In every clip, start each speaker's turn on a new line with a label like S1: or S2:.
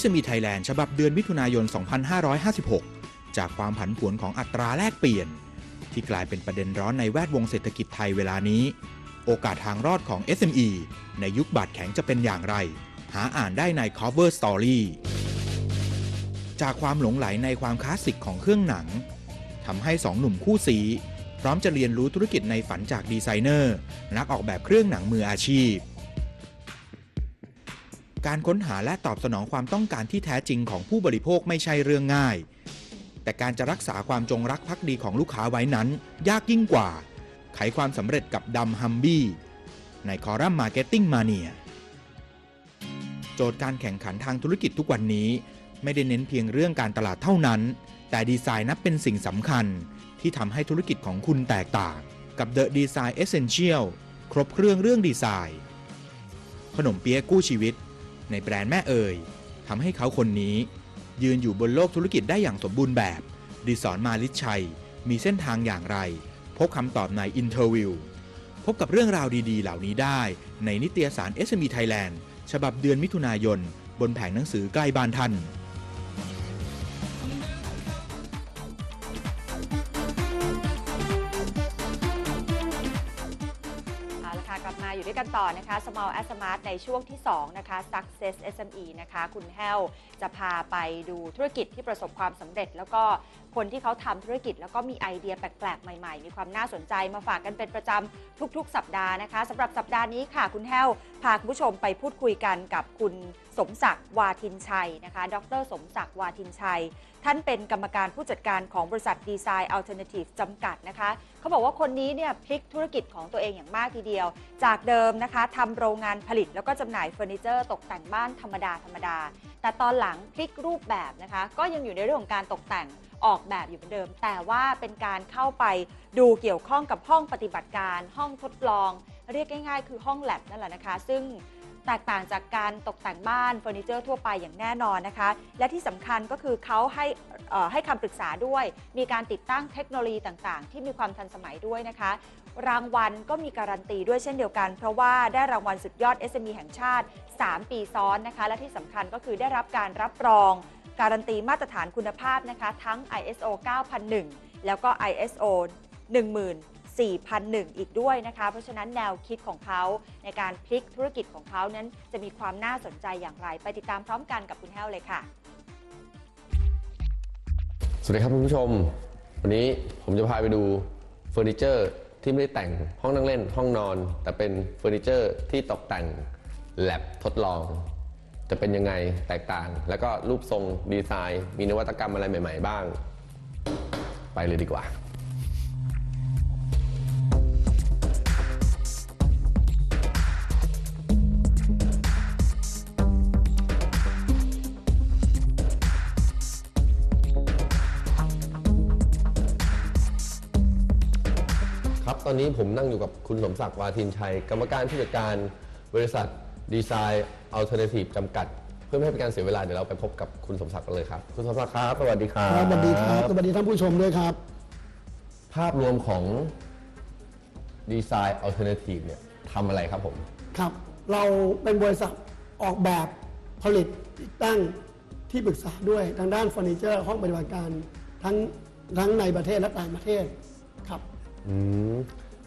S1: SME Thailand ฉบับเดือนมิถุนายน 2556 จากความผันผวนของอัตราแลกเปลี่ยน ที่กลายเป็นประเด็นร้อนในแวดวงเศรษฐกิจไทยเวลานี้ โอกาสทางรอดของ SME ในยุคบาดแข็งจะเป็นอย่างไร หาอ่านได้ใน Cover Story จากความหลงไหลในความคลาสสิกของเครื่องหนังทำให้สองหนุ่มคู่สีพร้อมจะเรียนรู้ธุรกิจในฝันจากดีไซเนอร์ นักออกแบบเครื่องหนังมืออาชีพ การค้นหาและตอบสนองความต้องการที่แท้จริงของผู้บริโภคไม่ใช่เรื่องง่าย แต่การจะรักษาความจงรักภักดีของลูกค้าไว้นั้น ยากยิ่งกว่า ไขความสำเร็จกับดำฮัมบี้ในคอรัมน์มาร์เก็ตติ้งมาเนียโจทย์การแข่งขันทางธุรกิจทุกวันนี้ ไม่ได้เน้นเพียงเรื่องการตลาดเท่านั้น แต่ดีไซน์นับเป็นสิ่งสำคัญ ที่ทำให้ธุรกิจของคุณแตกต่าง กับ The Design Essential ครบเครื่องเรื่องดีไซน์ ขนมเปี๊ยะกู้ชีวิต ในแบรนด์แม่เอ่ยทำให้เขาคนนี้ ยืนอยู่บนโลกธุรกิจได้อย่างสมบูรณ์แบบ ดิสอนมาลิชัย มีเส้นทางอย่างไร พบคำตอบในอินเทอร์วิว พบกับเรื่องราวดีๆ เหล่านี้ได้ ในนิตยสาร SME Thailand ฉบับเดือนมิถุนายน บนแผงหนังสือใกล้บ้านท่าน
S2: อยู่ด้วยกันต่อนะคะ Small as Smart ในช่วงที่ 2 นะคะ Success SME นะคะ คุณแฮวจะพาไปดูธุรกิจที่ประสบความสำเร็จ แล้วก็คนที่เขาทำธุรกิจ แล้วก็มีไอเดียแปลกๆ ใหม่ๆ มีความน่าสนใจมาฝากกันเป็นประจำทุกๆ สัปดาห์นะคะสำหรับสัปดาห์นี้ค่ะ คุณแฮวพาคุณผู้ชมไปพูดคุยกันกับคุณ สมศักดิ์วาทินชัยนะคะ ดร สมศักดิ์วาทินชัย ท่านเป็นกรรมการผู้จัดการของบริษัทดีไซน์อัลเทอร์เนทีฟจำกัดนะคะ เขาบอกว่าคนนี้เนี่ยพลิกธุรกิจของตัวเองอย่างมากทีเดียว จากเดิมนะคะทำโรงงานผลิตแล้วก็จำหน่ายเฟอร์นิเจอร์ตกแต่งบ้านธรรมดาธรรมดา แต่ตอนหลังพลิกรูปแบบนะคะ ก็ยังอยู่ในเรื่องของการตกแต่งออกแบบอยู่เหมือนเดิม แต่ว่าเป็นการเข้าไปดูเกี่ยวข้องกับห้องปฏิบัติการ ห้องทดลอง เรียกง่ายๆ คือห้องแลบนั่นแหละนะคะ ซึ่ง แตกต่างจากการตกแต่งบ้านเฟอร์นิเจอร์ทั่วไปอย่างแน่นอนนะคะ และที่สำคัญก็คือเขาให้ให้คำปรึกษาด้วย มีการติดตั้งเทคโนโลยีต่างๆ ที่มีความทันสมัยด้วยนะคะ รางวัลก็มีการันตีด้วยเช่นเดียวกัน เพราะว่าได้รางวัลสุดยอด SME แห่งชาติ 3 ปีซ้อนนะคะ และที่สำคัญก็คือได้รับการรับรอง การันตีมาตรฐานคุณภาพนะคะ ทั้ง ISO 9001 แล้วก็ ISO 10,000 4,001 อีกด้วยนะคะ เพราะฉะนั้นแนวคิดของเขาในการพลิกธุรกิจของเขานั้นจะมีความน่าสนใจอย่างไร ไปติดตามพร้อมกันกับคุณแห้วเลยค่ะ
S3: สวัสดีครับคุณผู้ชม วันนี้ผมจะพาไปดูเฟอร์นิเจอร์ที่ไม่ได้แต่งห้องนั่งเล่นห้องนอน แต่เป็นเฟอร์นิเจอร์ที่ตกแต่งแลบทดลอง จะเป็นยังไงแตกต่าง แล้วก็รูปทรงดีไซน์ มีนวัตกรรมอะไรใหม่ ๆ บ้าง ไปเลยดีกว่า อนนี้ผมนั่งอยู่กับคุณสมศักดิ์วาทินชัย กรรมการผู้จัดการบริษัทดีไซน์อัลเทอร์เนทีฟจำกัด เพื่อไม่ให้เป็นการเสียเวลาเดี๋ยวเราไปพบกับคุณสมศักดิ์กันเลยครับ คุณสมศักดิ์ครับสวัสดีครับ
S4: ครับสวัสดีครับสวัสดีท่านผู้ชมด้วยครับ
S3: ภาพรวมของดีไซน์อัลเทอร์เนทีฟเนี่ยทำอะไรครับผม
S4: ครับ เราเป็นบริษัทออกแบบผลิตติดตั้งที่ปรึกษาด้วยทางด้านเฟอร์นิเจอร์ห้องปฏิบัติการทั้งทั้งในประเทศและต่างประเทศครับ
S3: อืม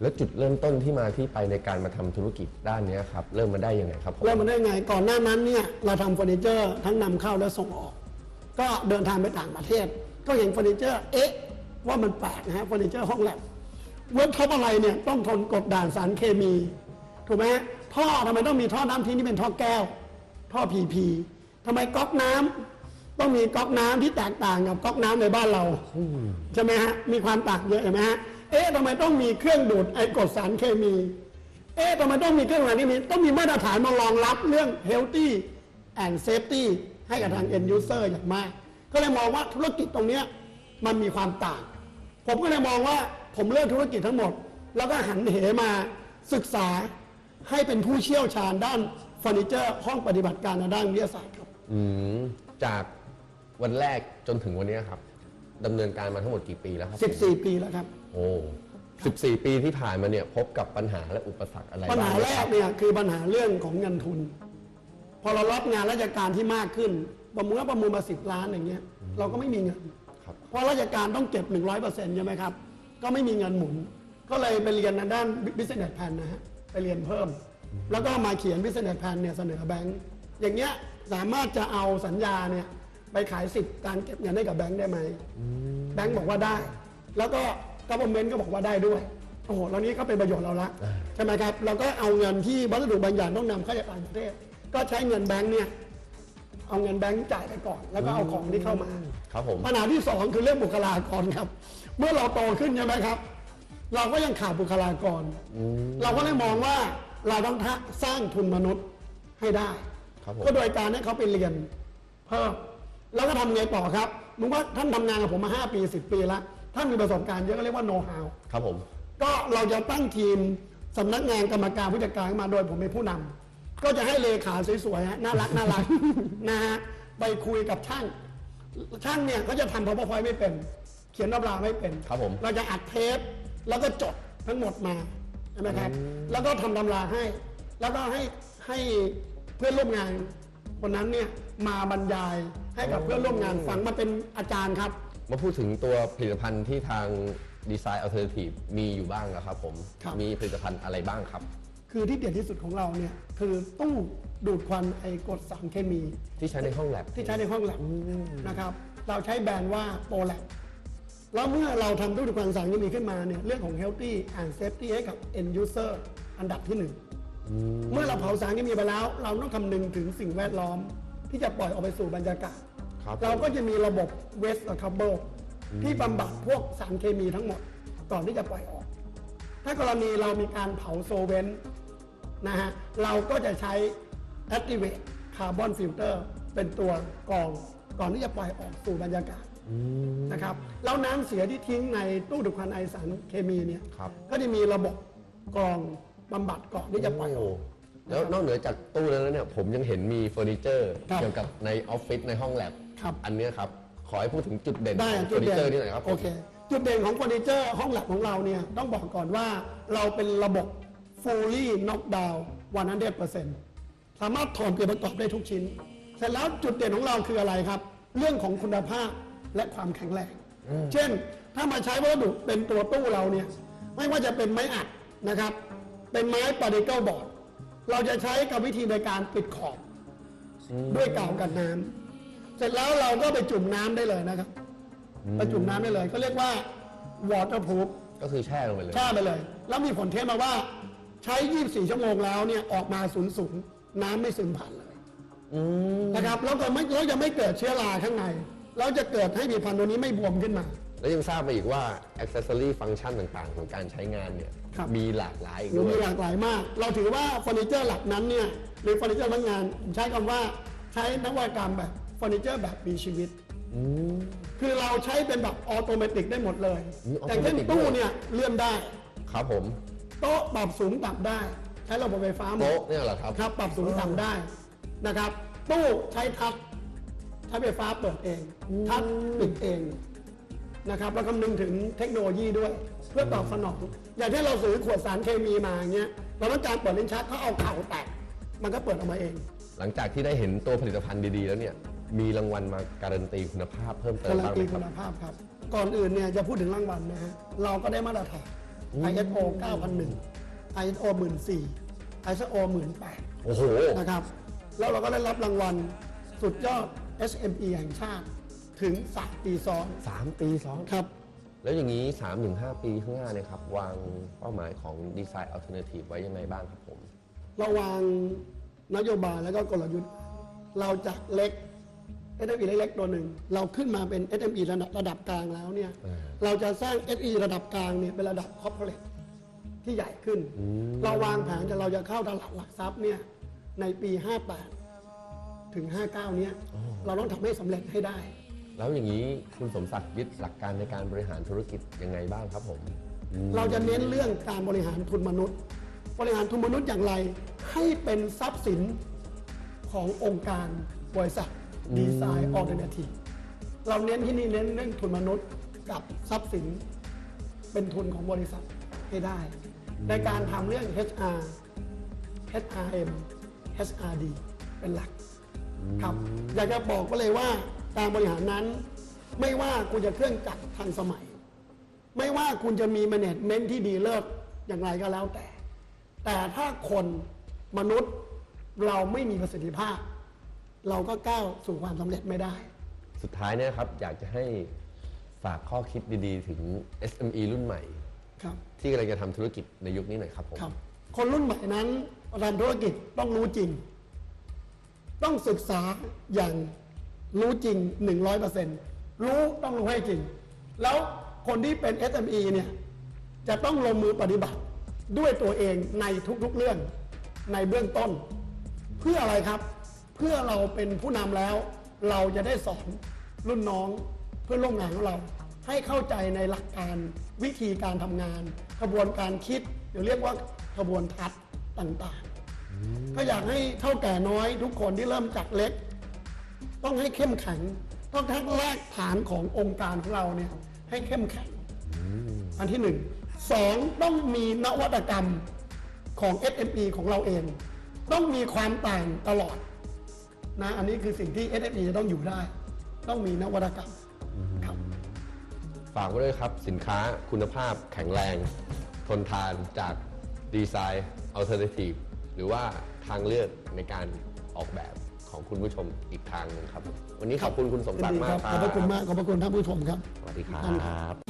S3: แล้วจุดเริ่มต้นที่มาที่ไปในการมาทำธุรกิจด้านเนี้ยครับ เริ่มมาได้ยังไงครับผม
S4: เริ่มมาได้ไงก่อนหน้านั้นเนี่ยเราทำเฟอร์นิเจอร์ทั้งนำเข้าและส่งออก ก็เดินทางไปต่างประเทศ ก็เห็นเฟอร์นิเจอร์เอ๊ะว่ามันแปลกนะฮะเฟอร์นิเจอร์ห้องแลบเวิร์กท็อปอะไรเนี่ยต้องทนกดด่านสารเคมีถูกไหมฮะท่อทำไมต้องมีท่อน้ำทิ้งที่เป็นท่อแก้ว ท่อพีพีทำไมก๊อกน้ำต้องมีก๊อกน้ำที่แตกต่างกับก๊อกน้ำในบ้านเรา ใช่ไหมฮะ มีความต่างเยอะใช่ไหมฮะ เอ๊ะทำไมต้องมีเครื่องดูดไอกรดสารเคมี เอ๊ะทำไมต้องมีเครื่องอะไรนี่มีต้องมีมาตรฐานมารองรับเรื่อง healthy and safety ให้กับทาง end user อย่างมาก ก็เลยมองว่าธุรกิจตรงนี้มันมีความต่าง ผมก็เลยมองว่าผมเลิกธุรกิจทั้งหมด แล้วก็หันเหมาศึกษาให้เป็นผู้เชี่ยวชาญด้านเฟอร์นิเจอร์ห้องปฏิบัติการในด้านวิทยาศาสตร์ครับ
S3: จากวันแรกจนถึงวันนี้ครับ ดำเนินการมาทั้งหมดกี่ปีแล้วครับผม
S4: 14 ปีแล้วครับ
S3: โอ้14 ปีที่ผ่านมาเนี่ย พบกับปัญหาและอุปสรรคอะไร
S4: ปัญหา
S3: บ้ง
S4: แรกเนี่ยคือปัญหาเรื่องของเงินทุน พอเรารับงานราชการที่มากขึ้นประมูลว่าประมูลมาสิบล้านอย่างเงี้ยเราก็ไม่มีเงิน
S3: ครับ
S4: เพราะราชการต้องเก็บ 100%ใช่ไหมครับ ก็ไม่มีเงินหมุน ก็เลยไปเรียนในด้าน business plan นะฮะ ไปเรียนเพิ่ม แล้วก็มาเขียน business plan เนี่ยเสนอแบงก์อย่างเงี้ยสามารถจะเอาสัญญาเนี่ย ไปขายสิทธิ์การเก็บเงินให้กับแบงก์ได้ไหมแบงก์บอกว่าได้ แล้วก็ก v เ r อร์เมนต์ก็บอกว่าได้ด้วยโอ้โหแล้วนี้ก็เป็นประโยชน์เราละใช่ไหมครับเราก็เอาเงินที่วัสดุบางอย่างต้องนำเข้าจากต่างประเทศ ก็ใช้เงินแบงก์เนี่ยเอาเงินแบงก์จ่ายไปก่อน แล้วก็เอาของที่เข้ามา
S3: ครับผม
S4: ปัญหาที่สองคือเรื่องบุคลากรครับ เมื่อเราโตขึ้นใช่ไหมครับ เราก็ยังขาดบุคลากร เราก็เลยมองว่าเราต้องสร้างทุนมนุษย์ให้ได้
S3: ครับผม
S4: ก็โดยการให้เขาไปเรียนเพิ่ม แล้วก็ทำไงต่อครับมึงว่าท่านทำงานกับผมมา 5 ปี 10 ปีแล้วท่านมีประสบการณ์เยอะก็เรียกว่าโน้ตฮาว
S3: ครับผม
S4: ก็เราจะตั้งทีมสำนักงานกรรมการผู้จัดการขึ้นมาโดยผมเป็นผู้นำก็จะให้เลขาสวยๆฮะน่ารักน่ารัก นะฮะไปคุยกับช่าง ช่างเนี่ยเขาจะทำ powerpoint ไม่เป็น เขียนตำราไม่เป็น
S3: ครับผม
S4: เราจะอัดเทปแล้วก็จดทั้งหมดมาใช่ไหมครับแล้วก็ทำตำราให้ แล้วก็ให้ให้เพื่อนร่วมงาน คนนั้นเนี่ยมาบรรยายให้กับเพื่อนร่วมงานฟังมาเป็นอาจารย์ครับ
S3: มาพูดถึงตัวผลิตภัณฑ์ที่ทางดีไซน์อัลเทอร์เนทีฟมีอยู่บ้างแล้วครับผม
S4: ครับ
S3: มีผลิตภัณฑ์อะไรบ้างครับ
S4: คือที่เด่นที่สุดของเราเนี่ยคือตู้ดูดควันไอกรดสารเคมี
S3: ที่ใช้ในห้องแลบ
S4: ที่ใช้ในห้องแลบนะครับ เราใช้แบรนด์ว่าโปรแลบแล้วเมื่อเราทำตู้ดูดควันสารเคมีขึ้นมาเนี่ยเรื่องของ healthy and safety ให้กับ end user อันดับที่หนึ่ง เมื่อเราเผาสารเคมีไปแล้ว เราต้องคำนึงถึงสิ่งแวดล้อม ที่จะปล่อยออกไปสู่บรรยากาศ
S3: ครับ
S4: เราก็จะมีระบบ waste recovery ที่บำบัดพวกสารเคมีทั้งหมดก่อนที่จะปล่อยออก ถ้ากรณีเรามีการเผาโซเวนต์นะฮะเราก็จะใช้ activate carbon filter เป็นตัวกรองก่อนที่จะปล่อยออกสู่บรรยากาศนะครับแล้วน้ำเสียที่ทิ้งในตู้ดูดควันไอสารเคมีเนี่ย
S3: ครับ
S4: ก็จะมีระบบกรอง บำบัดก่อนที่จะปล่อยออก
S3: แล้วนอกเหนือจากตู้แล้วเนี่ยผมยังเห็นมีเฟอร์นิเจอร์
S4: ครับ
S3: เกี่ยวกับในออฟฟิศในห้องแลบ
S4: ครับ
S3: อันเนี้ยครับ ขอให้พูดถึงจุดเด่น
S4: ได้
S3: ของเฟ
S4: จุ
S3: อ
S4: ด
S3: ร์นิ
S4: เด่น
S3: เจอร์นี่หน่อยครับผม
S4: โอเคจุดเด่นของเฟอร์นิเจอร์ห้องแลบของเราเนี่ยต้องบอกก่อนว่าเราเป็นระบบ fully knock down 100%สามารถถอนเปลี่ยนประกอบได้ทุกชิ้น เสร็จแล้วจุดเด่นของเราคืออะไรครับ เรื่องของคุณภาพและความแข็งแรง เช่น ถ้ามาใช้วัสดุเป็นตัวตู้เราเนี่ยไม่ว่าจะเป็นไม้อัดนะครับ เป็นไม้ปาร์ติเกิลบอร์ดเราจะใช้กับวิธีในการปิดขอบด้วยกาวกันน้ำเสร็จแล้วเราก็ไปจุ่มน้ำได้เลยนะครับไปจุ่มน้ำได้เลยเขาเรียกว่า waterproof
S3: ก็คือแช่ลงไปเลย
S4: แช่ไปเลย แล้วมีผลเทสมาว่า ใช้ 24 ชั่วโมงแล้วเนี่ยออกมาศูนย์ศูนย์น้ำไม่ซึมผ่านเลยนะครับแล้วก็ไม่แล้วจะไม่เกิดเชื้อราข้างใน แล้วจะเกิดให้มีพันธุ์ตัวนี้ไม่บวมขึ้นมา
S3: แล้วยังทราบมาอีกว่าอ c เซ s ซอรี่ฟังก์ชันต่างๆ ของการใช้งานเนี่ย
S4: ครับ
S3: มีหลากหลายอีก
S4: หรือ
S3: ด้ว
S4: มี
S3: ย
S4: หลากหลายมาก เราถือว่าเฟอร์นิเจอร์หลักนั้นเนี่ยหรือเฟอร์นิเจอร์ทั้งงานผมใช้คำว่าใช้นวัตกรรมแบบเฟอร์นิเจอร์แบบมีชีวิต คือเราใช้เป็นแบบออโตเมติกได้หมดเลย
S3: อืม
S4: แต่เช่น
S3: automatic
S4: ตู้
S3: ด้วย
S4: เนี่ยเลื่อนได้
S3: ครับผม
S4: โต๊ะปรับสูงต่ำได้ ใช้ระบบไฟฟ้าหมด
S3: โต๊ะเนี่ยเหรอครับ
S4: ครับปรับสูงต่ำได้นะครับ ตู้ใช้ทัชใช้ไฟฟ้าเปิดเอง ทัชปิดเอง นะครับแล้วคำนึงถึงเทคโนโลยีด้วย เพื่อตอบสนองอย่างที่เราซื้อขวดสารเคมีมาอย่างเงี้ยเราต้องการเปิดลิ้นชักเขาเอาเข่าแตะมันก็เปิดออกมาเอง
S3: หลังจากที่ได้เห็นตัวผลิตภัณฑ์ดีๆ แล้วเนี่ยมีรางวัลมาการันตีคุณภาพเพิ่มเติม
S4: การัน
S3: บ้างไห
S4: ตี
S3: มค
S4: คุ
S3: รับ
S4: ณภาพครับ ก่อนอื่นเนี่ยจะพูดถึงรางวัลนะฮะเราก็ได้มาตรฐาน ISO 9001 ISO 14000 ISO 18000
S3: โอ้โห
S4: นะครับแล้วเราก็ได้รับรางวัลสุดยอด SME แห่งชาติ ถึง 3 ปีซ้อน
S3: สามปีซ้อน
S4: ครับ
S3: แล้วอย่างนี้ 3-5 ปีข้างหน้าเนี่ยครับ วางเป้าหมายของดีไซน์อัลเทอร์เนทีฟไว้ยังไงบ้างครับผม
S4: เราวางนโยบายแล้วก็กลยุทธ์ เราจากเล็ก SME เล็กๆตัวหนึ่ง เราขึ้นมาเป็น SME ระดับระดับกลางแล้วเนี่ย
S3: อ่า
S4: เราจะสร้าง SME ระดับกลางเนี่ยเป็นระดับคอร์ปอเรทที่ใหญ่ขึ้น เราวางแผนจะเราจะเข้าตลาดหลักทรัพย์เนี่ยในปี 58 ถึง 59 เนี่ยเราต้องทำให้สำเร็จให้ได้
S3: แล้วอย่างนี้คุณสมศักดิ์ยึดหลักการในการบริหารธุรกิจยังไงบ้างครับผมอืม
S4: เราจะเน้นเรื่องการบริหารทุนมนุษย์ บริหารทุนมนุษย์อย่างไร ให้เป็นทรัพย์สินขององค์การบริษัทดีไซน์ออ t เ r เนทีเราเน้นที่นี่เน้นเรื่องทุนมนุษย์กับทรัพย์สิน เป็นทุนของบริษัทให้ได้ ในการทำเรื่อง HR HRM HRD เป็นหลักครับ อยากจะบอกไปเลยว่า การบริหารนั้น ไม่ว่าคุณจะเครื่องจักรทันสมัย ไม่ว่าคุณจะมีแมネจเมนต์ที่ดีเลิศอย่างไรก็แล้วแต่ แต่ถ้าคนมนุษย์เราไม่มีประสิทธิภาพ เราก็ก้าวสู่ความสำเร็จไม่ได้
S3: สุดท้ายเนี่ยครับอยากจะให้ฝากข้อคิดดีๆ ถึง SME รุ่นใหม่
S4: ครับ
S3: ที่กำลังจะทำธุรกิจในยุคนี้หน่อยครับผม
S4: ครับ คนรุ่นใหม่นั้นทำธุรกิจต้องรู้จริง ต้องศึกษาอย่าง รู้จริง 100%รู้ต้องรู้ให้จริง แล้วคนที่เป็น SME เนี่ยจะต้องลงมือปฏิบัติด้วยตัวเองในทุกๆเรื่องในเบื้องต้น เพื่ออะไรครับ เพื่อเราเป็นผู้นำแล้ว เราจะได้สอนรุ่นน้องเพื่อนร่วมงานของเรา ให้เข้าใจในหลักการวิธีการทำงาน กระบวนการคิดหรือเรียกว่ากระบวนทัศน์ต่างๆ ก็อยากให้เท่าแก่น้อยทุกคนที่เริ่มจากเล็ก ต้องให้เข้มแข็ง ต้องทั้งรากฐานขององค์การของเราเนี่ยให้เข้มแข็ง อันที่หนึ่งสองต้องมีนวัตกรรมของ SME ของเราเอง ต้องมีความต่างตลอดนะอันนี้คือสิ่งที่ SME จะต้องอยู่ได้ ต้องมีนวัตกรรมครับ
S3: ฝากไว้ด้วยครับ สินค้าคุณภาพแข็งแรง ทนทานจากดีไซน์อัลเทอร์เนทีฟหรือว่าทางเลือกในการออกแบบ ของคุณผู้ชมอีกทางหนึงครับ วันนี้ขอบคุณคุณสมศักดิ์มากค
S4: ข
S3: รั
S4: อบพระคุณมากขอบพระคุณท่านผู้ชมครับ
S3: สวัสดีครั
S4: ท่านครับ
S3: บ